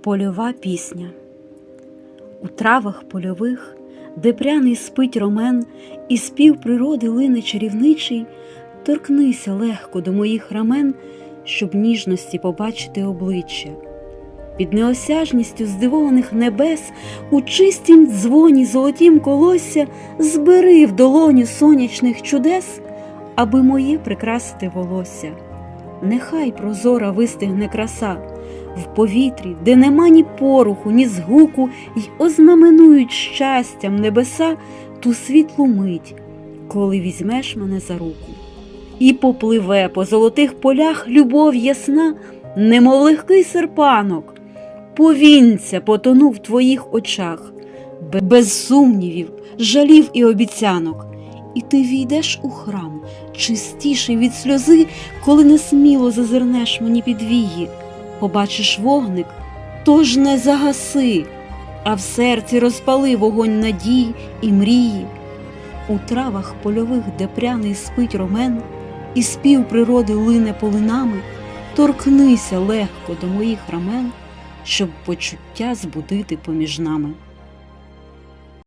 Польова пісня У травах польових, де пряний спить ромен, і спів природи лине чарівничий, торкнися легко до моїх рамен, щоб ніжності побачити обличчя. Під неосяжністю здивованих небес у чистім дзвоні золотім колосся збери в долоню сонячних чудес, аби моє прикрасити волосся. Нехай прозора вистигне краса в повітрі, де нема ні поруху, ні згуку, й ознаменують щастям небеса ту світлу мить, коли візьмеш мене за руку. І попливе по золотих полях любов ясна, немов легкий серпанок. Повінця потону в твоїх очах, без сумнівів, жалів і обіцянок. І ти війдеш у храм, чистіший від сльози, коли несміло зазирнеш мені під вії. Побачиш вогник, тож не загаси, а в серці розпали вогонь надій і мрії. У травах польових, де пряний спить ромен, і спів природи лине полинами, торкнися легко до моїх рамен, щоб почуття збудити поміж нами.